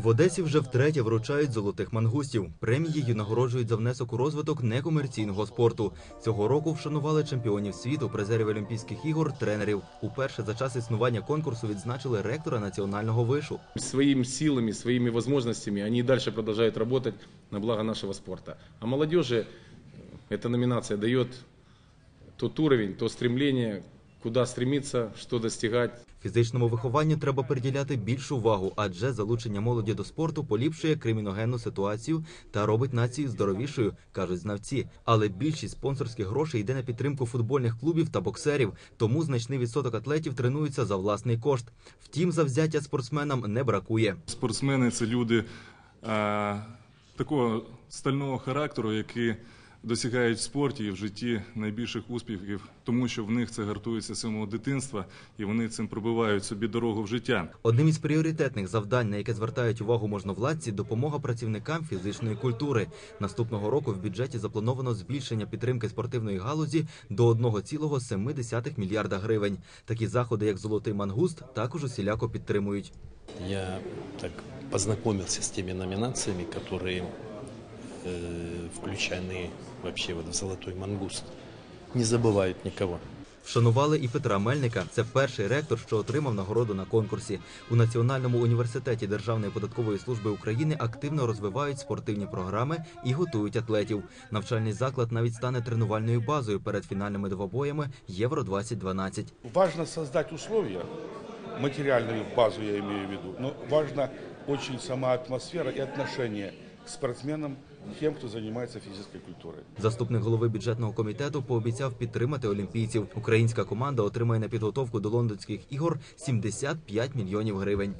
В Одесі вже втретє вручають золотих мангустів. Премією нагороджують за внесок у розвиток некомерційного спорту. Цього року вшанували чемпіонів світу, призерів Олімпійських ігор, тренерів. Уперше за час існування конкурсу відзначили ректора національного вишу. Своими силами, своими возможностями они и дальше продолжают работать на благо нашего спорта. А молодежи э, эта номинация дает тот уровень, то стремление, куда стремиться, что достигать. Фізичному вихованню треба приділяти більшу увагу, адже залучення молоді до спорту поліпшує криміногенну ситуацію та робить націю здоровішою, кажуть знавці. Але більшість спонсорських грошей йде на підтримку футбольних клубів та боксерів, тому значний відсоток атлетів тренуються за власний кошт. Втім, завзяття спортсменам не бракує. Спортсмени це люди е, такого стального характеру, які досягають в спорті і в житті найбільших успіхів, тому що в них це гартується з самого дитинства, і вони цим пробивають собі дорогу в життя. Одним із пріоритетних завдань, на яке звертають увагу можновладці, допомога працівникам фізичної культури. Наступного року в бюджеті заплановано збільшення підтримки спортивної галузі до 1,7 мільярда гривень. Такі заходи, як золотий мангуст, також усіляко підтримують. Я так познакомился с теми номинациями, которые э, включены вообще вот в «Золотой мангуст». Не забывают никого. Вшанували і Петра Мельника. Це перший ректор, що отримав нагороду на конкурсі. У Національному університеті Державної податкової служби України активно розвивають спортивні програми і готують атлетів. Навчальний заклад навіть стане тренувальною базою перед фінальними двобоями Євро 2012 Важно создать условия, материальную базу я имею в виду, но важно очень сама атмосфера и отношение к спортсменам, тим, хто займається фізичною культурою. Заступник голови бюджетного комітету пообіцяв підтримати олімпійців. Українська команда отримає на підготовку до лондонських ігор 75 мільйонів гривень.